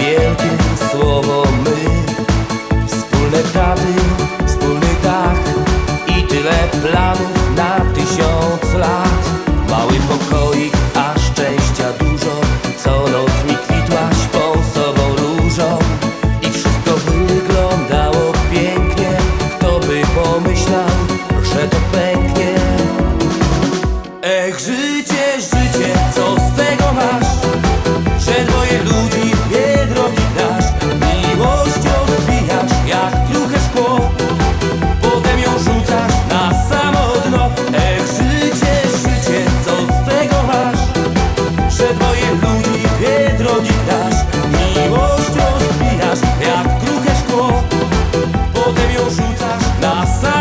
wielkie słowo my. Wspólne prawy, wspólny dach I tyle planów na tysiąc lat. Mały pokoik, a szczęścia dużo. Co noc mi kwitłaś pąsową różą I wszystko wyglądało pięknie. Kto by pomyślał, że to pęknie? Ech, życie, życie, co на самом